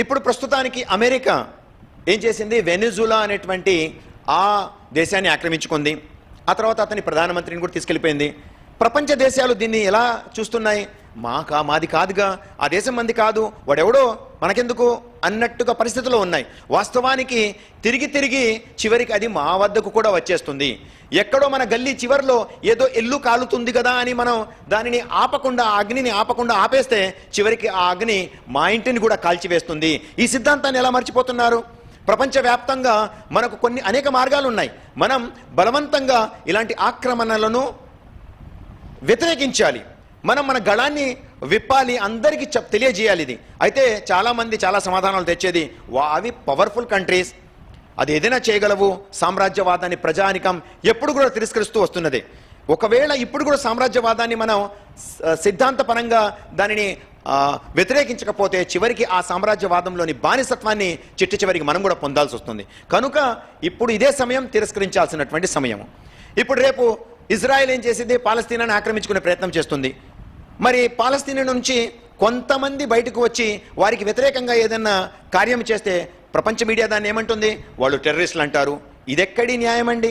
ఇప్పుడు ప్రస్తుతానికి అమెరికా ఏం చేసింది? వెనిజులా అనేటువంటి ఆ దేశాన్ని ఆక్రమించుకుంది. ఆ తర్వాత అతని ప్రధానమంత్రిని కూడా తీసుకెళ్ళిపోయింది. ప్రపంచ దేశాలు దీన్ని ఎలా చూస్తున్నాయి? మాకా మాది కాదుగా. ఆ దేశం మంది కాదు. వాడెవడో? మనకెందుకు? అన్నట్టుగా పరిస్థితులు ఉన్నాయి. వాస్తవానికి తిరిగి తిరిగి చివరికి అది మా వద్దకు కూడా వచ్చేస్తుంది. ఎక్కడో మన గల్లీ చివర్లో ఏదో ఎల్లు కాలుతుంది కదా అని మనం దానిని ఆపకుండా అగ్నిని ఆపకుండా ఆపేస్తే చివరికి ఆ అగ్ని మా ఇంటిని కూడా కాల్చివేస్తుంది. ఈ సిద్ధాంతాన్ని ఎలా మర్చిపోతున్నారు? ప్రపంచవ్యాప్తంగా మనకు కొన్ని అనేక మార్గాలు ఉన్నాయి మనం బలవంతంగా ఇలాంటి ఆక్రమణలను వ్యతిరేకించాలి. మనం మన గళాన్ని విప్పాలి అందరికీ చెప్ తెలియజేయాలి ఇది. అయితే చాలామంది చాలా సమాధానాలు తెచ్చేది వా అవి పవర్ఫుల్ కంట్రీస్ అది ఏదైనా చేయగలవు? సామ్రాజ్యవాదాన్ని ప్రజానికం ఎప్పుడు కూడా తిరస్కరిస్తూ వస్తున్నది. ఒకవేళ ఇప్పుడు కూడా సామ్రాజ్యవాదాన్ని మనం సిద్ధాంతపరంగా దానిని వ్యతిరేకించకపోతే చివరికి ఆ సామ్రాజ్యవాదంలోని బానిసత్వాన్ని చిట్ట చివరికి మనం కూడా పొందాల్సి వస్తుంది. కనుక ఇప్పుడు ఇదే సమయం తిరస్కరించాల్సినటువంటి సమయం ఇప్పుడు రేపు ఇజ్రాయెల్ ఏం చేసింది? పాలస్తీనాన్ని ఆక్రమించుకునే ప్రయత్నం చేస్తుంది. మరి పాలస్తీనా నుంచి కొంతమంది బయటకు వచ్చి వారికి వ్యతిరేకంగా ఏదైనా కార్యం చేస్తే ప్రపంచ మీడియా దాన్ని ఏమంటుంది? వాళ్ళు టెర్రరిస్టులు అంటారు. ఇదెక్కడి న్యాయం అండి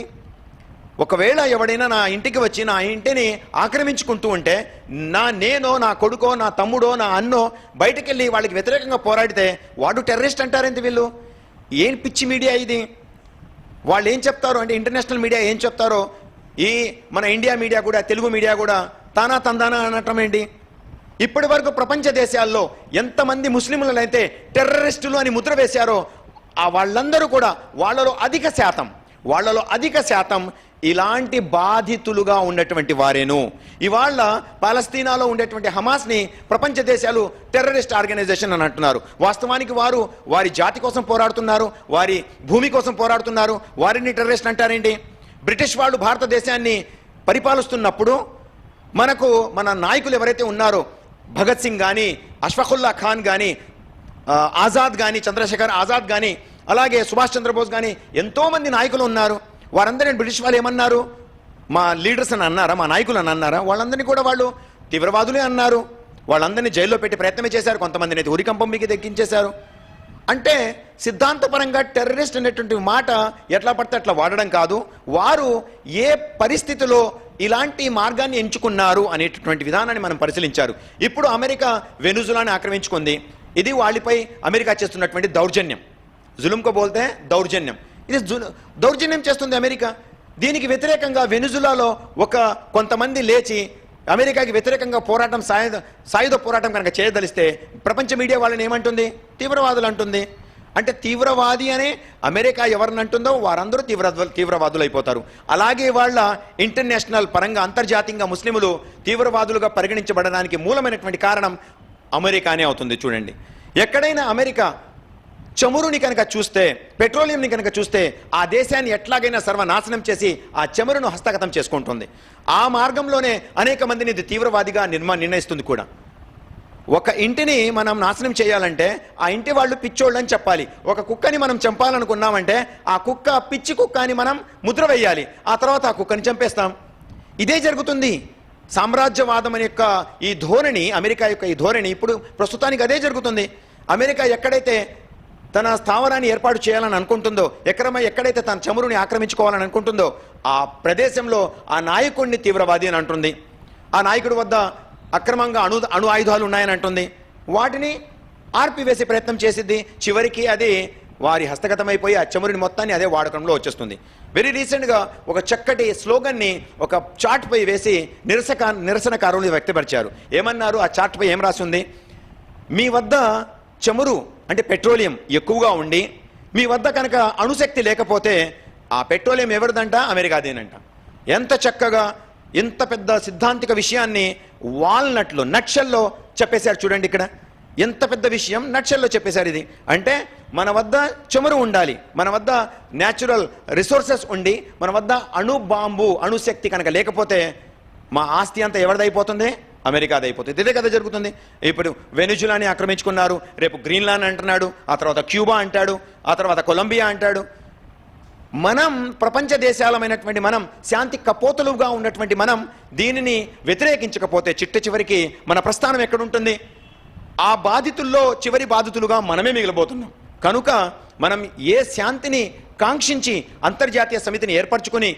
ఒకవేళ ఎవడైనా నా ఇంటికి వచ్చి నా ఇంటిని ఆక్రమించుకుంటూ ఉంటే నా నేనో నా కొడుకో నా తమ్ముడో నా అన్నో బయటకెళ్ళి వాళ్ళకి వ్యతిరేకంగా పోరాడితే వాడు టెర్రరిస్ట్ అంటారేంటి వీళ్ళు? ఏం పిచ్చి మీడియా ఇది? వాళ్ళు ఏం చెప్తారు? అంటే ఇంటర్నేషనల్ మీడియా ఏం చెప్తారో? ఈ మన ఇండియా మీడియా కూడా తెలుగు మీడియా కూడా తానా తందానా అనటం ఏంటి? ఇప్పటి వరకు ప్రపంచ దేశాల్లో ఎంతమంది ముస్లింలనైతే టెర్రరిస్టులు అని ముద్ర వేశారో ఆ వాళ్ళందరూ కూడా వాళ్ళలో అధిక శాతం వాళ్ళలో అధిక శాతం ఇలాంటి బాధితులుగా ఉన్నటువంటి వారేను. ఇవాళ పాలస్తీనాలో ఉండేటువంటి హమాస్ని ప్రపంచ దేశాలు టెర్రరిస్ట్ ఆర్గనైజేషన్ అని అంటున్నారు. వాస్తవానికి వారు వారి జాతి కోసం పోరాడుతున్నారు వారి భూమి కోసం పోరాడుతున్నారు వారిని టెర్రరిస్ట్ అంటారేంటి? బ్రిటిష్ వాళ్ళు భారతదేశాన్ని పరిపాలిస్తున్నప్పుడు మనకు మన నాయకులు ఎవరైతే ఉన్నారో భగత్ సింగ్ కానీ అష్ఫఖుల్లా ఖాన్ కానీ ఆజాద్ కానీ చంద్రశేఖర్ ఆజాద్ కానీ అలాగే సుభాష్ చంద్రబోస్ కానీ ఎంతోమంది నాయకులు ఉన్నారు. వారందరిని బ్రిటిష్ వాళ్ళు ఏమన్నారు? మా లీడర్స్ అని అన్నారా? మా నాయకులు అని అన్నారా? వాళ్ళందరినీ కూడా వాళ్ళు తీవ్రవాదులే అన్నారు. వాళ్ళందరినీ జైల్లో పెట్టి ప్రయత్నమే చేశారు. కొంతమందిని అయితే ఉరికంపం మీకు దక్కించేశారు. అంటే సిద్ధాంతపరంగా టెర్రరిస్ట్ అనేటువంటి మాట ఎట్లా పడితే అట్లా వాడడం కాదు. వారు ఏ పరిస్థితిలో ఇలాంటి మార్గాన్ని ఎంచుకున్నారు అనేటటువంటి విధానాన్ని మనం పరిశీలించారు. ఇప్పుడు అమెరికా వెనుజులాని ఆక్రమించుకుంది. ఇది వాళ్ళపై అమెరికా చేస్తున్నటువంటి దౌర్జన్యం. జులుంకో బోల్తే దౌర్జన్యం. ఇది దౌర్జన్యం చేస్తుంది అమెరికా. దీనికి వ్యతిరేకంగా వెనుజులాలో ఒక కొంతమంది లేచి అమెరికాకి వ్యతిరేకంగా పోరాటం సాయుధ సాయుధ పోరాటం కనుక చేయదలిస్తే ప్రపంచ మీడియా వాళ్ళని ఏమంటుంది? తీవ్రవాదులు అంటుంది. అంటే తీవ్రవాది అనే అమెరికా ఎవరిని అంటుందో వారందరూ తీవ్ర తీవ్రవాదులు అయిపోతారు అలాగే వాళ్ళ ఇంటర్నేషనల్ పరంగా అంతర్జాతీయంగా ముస్లిములు తీవ్రవాదులుగా పరిగణించబడడానికి మూలమైనటువంటి కారణం అమెరికానే అవుతుంది చూడండి. ఎక్కడైనా అమెరికా చమురుని కనుక చూస్తే పెట్రోలియంని కనుక చూస్తే ఆ దేశాన్ని ఎట్లాగైనా సర్వనాశనం చేసి ఆ చమురును హస్తగతం చేసుకుంటుంది. ఆ మార్గంలోనే అనేక మందిని ఇది తీవ్రవాదిగా నిర్మా నిర్ణయిస్తుంది కూడా. ఒక ఇంటిని మనం నాశనం చేయాలంటే ఆ ఇంటి వాళ్ళు పిచ్చోళ్ళు అని చెప్పాలి. ఒక కుక్కని మనం చంపాలనుకున్నామంటే ఆ కుక్క పిచ్చి కుక్క అని మనం ముద్ర వేయాలి. ఆ తర్వాత ఆ కుక్కని చంపేస్తాం. ఇదే జరుగుతుంది. సామ్రాజ్యవాదం అనే యొక్క ఈ ధోరణి అమెరికా యొక్క ఈ ధోరణి ఇప్పుడు ప్రస్తుతానికి అదే జరుగుతుంది. అమెరికా ఎక్కడైతే తన స్థావరాన్ని ఏర్పాటు చేయాలని అనుకుంటుందో ఎక్కడమై ఎక్కడైతే తన చమురుని ఆక్రమించుకోవాలని అనుకుంటుందో ఆ ప్రదేశంలో ఆ నాయకుడిని తీవ్రవాది అని అంటుంది. ఆ నాయకుడి వద్ద అక్రమంగా అణు అణు ఆయుధాలు ఉన్నాయని అంటుంది. వాటిని ఆర్పివేసే ప్రయత్నం చేసిద్ది. చివరికి అది వారి హస్తగతమైపోయి ఆ చమురుని మొత్తాన్ని అదే వాడకంలో వచ్చేస్తుంది. వెరీ రీసెంట్గా ఒక చక్కటి స్లోగన్ని ఒక చార్ట్పై వేసి నిరసక నిరసనకారులు వ్యక్తపరిచారు. ఏమన్నారు? ఆ చార్ట్పై ఏం రాసి ఉంది మీ వద్ద చమురు అంటే పెట్రోలియం ఎక్కువగా ఉండి మీ వద్ద కనుక అణుశక్తి లేకపోతే ఆ పెట్రోలియం ఎవరిదంట? అమెరికాదేనంట. ఎంత చక్కగా ఇంత పెద్ద సిద్ధాంతిక విషయాన్ని వాల్నట్లో నక్షల్లో చెప్పేశారు చూడండి ఇక్కడ. ఎంత పెద్ద విషయం నక్షల్లో చెప్పేశారు ఇది. అంటే మన వద్ద చమురు ఉండాలి. మన వద్ద న్యాచురల్ రిసోర్సెస్ ఉండి మన వద్ద అణు బాంబు అణుశక్తి కనుక లేకపోతే మా ఆస్తి అంతా ఎవరిదైపోతుంది? అమెరికాది అయిపోతుంది ఇదే కదా జరుగుతుంది. ఇప్పుడు వెనుజులాని ఆక్రమించుకున్నారు రేపు గ్రీన్లాండ్ అంటున్నాడు ఆ తర్వాత క్యూబా అంటాడు ఆ తర్వాత కొలంబియా అంటాడు మనం ప్రపంచ దేశాలమైనటువంటి మనం శాంతి కపోతులుగా ఉన్నటువంటి మనం దీనిని వ్యతిరేకించకపోతే చిట్ట చివరికి మన ప్రస్థానం ఎక్కడుంటుంది? ఆ బాధితుల్లో చివరి బాధితులుగా మనమే మిగిలిపోతున్నాం. కనుక మనం ఏ శాంతిని కాంక్షించి అంతర్జాతీయ సమితిని ఏర్పరచుకుని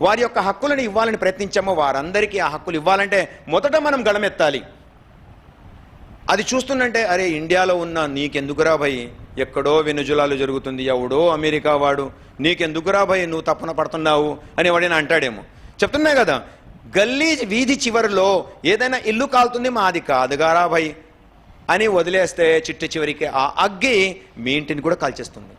వారి యొక్క హక్కులను ఇవ్వాలని ప్రయత్నించామో వారందరికీ ఆ హక్కులు ఇవ్వాలంటే మొదట మనం గళమెత్తాలి. అది చూస్తుందంటే అరే ఇండియాలో ఉన్న నీకెందుకురా భయ్? ఎక్కడో వెనుజులాలు జరుగుతుంది. ఎవడో అమెరికా వాడు నీకెందుకురా భయ్? నువ్వు తప్పన పడుతున్నావు అని ఎవడైనా అంటాడేమో. చెప్తున్నా కదా గల్లీ వీధి చివరిలో ఏదైనా ఇల్లు కాలుతుంది మాది కాదుగారా భయ్ అని వదిలేస్తే చిట్ట చివరికి ఆ అగ్గి మీ ఇంటిని కూడా కాల్చేస్తుంది.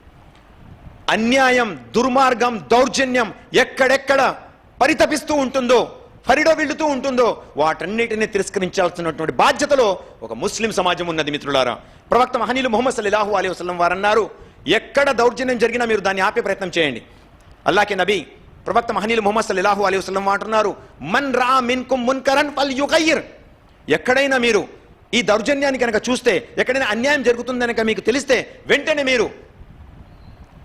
అన్యాయం దుర్మార్గం దౌర్జన్యం ఎక్కడెక్కడ పరితపిస్తూ ఉంటుందో ఫరిడో వెళ్తూ ఉంటుందో వాటన్నిటిని తిరస్కరించాల్సినటువంటి బాధ్యతలో ఒక ముస్లిం సమాజం ఉన్నది మిత్రులారా. ప్రవక్త మహనీలు మొహమ్మద్ సల్లాహు అలీ వసలం వారు అన్నారు ఎక్కడ దౌర్జన్యం జరిగినా మీరు దాన్ని ఆపే ప్రయత్నం చేయండి. అల్లాకే నబీ ప్రవక్త మహనీలు మొహమ్మద్ సల్లాహు అలీ వసలం అంటున్నారు మన్ రా మిన్ కుమ్ మున్కరన్ ఫల్ యుగయ్యర్ ఎక్కడైనా మీరు ఈ దౌర్జన్యాన్ని కనుక చూస్తే ఎక్కడైనా అన్యాయం జరుగుతుంది కనుక మీకు తెలిస్తే వెంటనే మీరు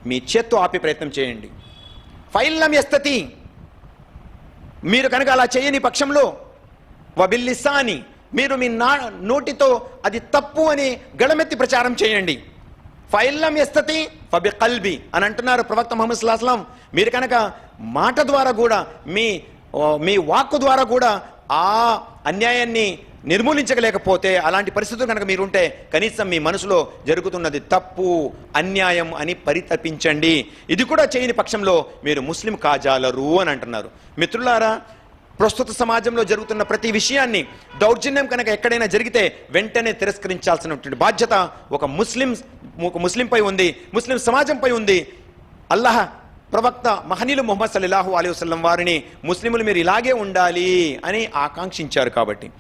మీ చేత్తో ఆపే ప్రయత్నం చేయండి. ఫైల్లం ఎస్తతి మీరు కనుక అలా చేయని పక్షంలో వబిల్లిసాని మీరు మీ నా నోటితో అది తప్పు అని గళమెత్తి ప్రచారం చేయండి. ఫైల్లం ఎస్తతి ఫబి కల్బి అని అంటున్నారు ప్రవక్త ముహమ్మద్ సుల్లాహస్లాం మీరు కనుక మాట ద్వారా కూడా మీ మీ వాక్కు ద్వారా కూడా ఆ అన్యాయాన్ని నిర్మూలించగలేకపోతే అలాంటి పరిస్థితులు కనుక మీరుంటే కనీసం మీ మనసులో జరుగుతున్నది తప్పు అన్యాయం అని పరితపించండి. ఇది కూడా చేయని పక్షంలో మీరు ముస్లిం కాజాలరు అని అంటున్నారు. మిత్రులారా ప్రస్తుత సమాజంలో జరుగుతున్న ప్రతి విషయాన్ని దౌర్జన్యం కనుక ఎక్కడైనా జరిగితే వెంటనే తిరస్కరించాల్సినటువంటి బాధ్యత ఒక ముస్లిం ఒక ముస్లింపై ఉంది ముస్లిం సమాజంపై ఉంది. అల్లాహ్ ప్రవక్త మహనీలు ముహమ్మద్ సల్లాహు అలీ వసల్లం వారిని ముస్లింలు మీరు ఇలాగే ఉండాలి అని ఆకాంక్షించారు కాబట్టి.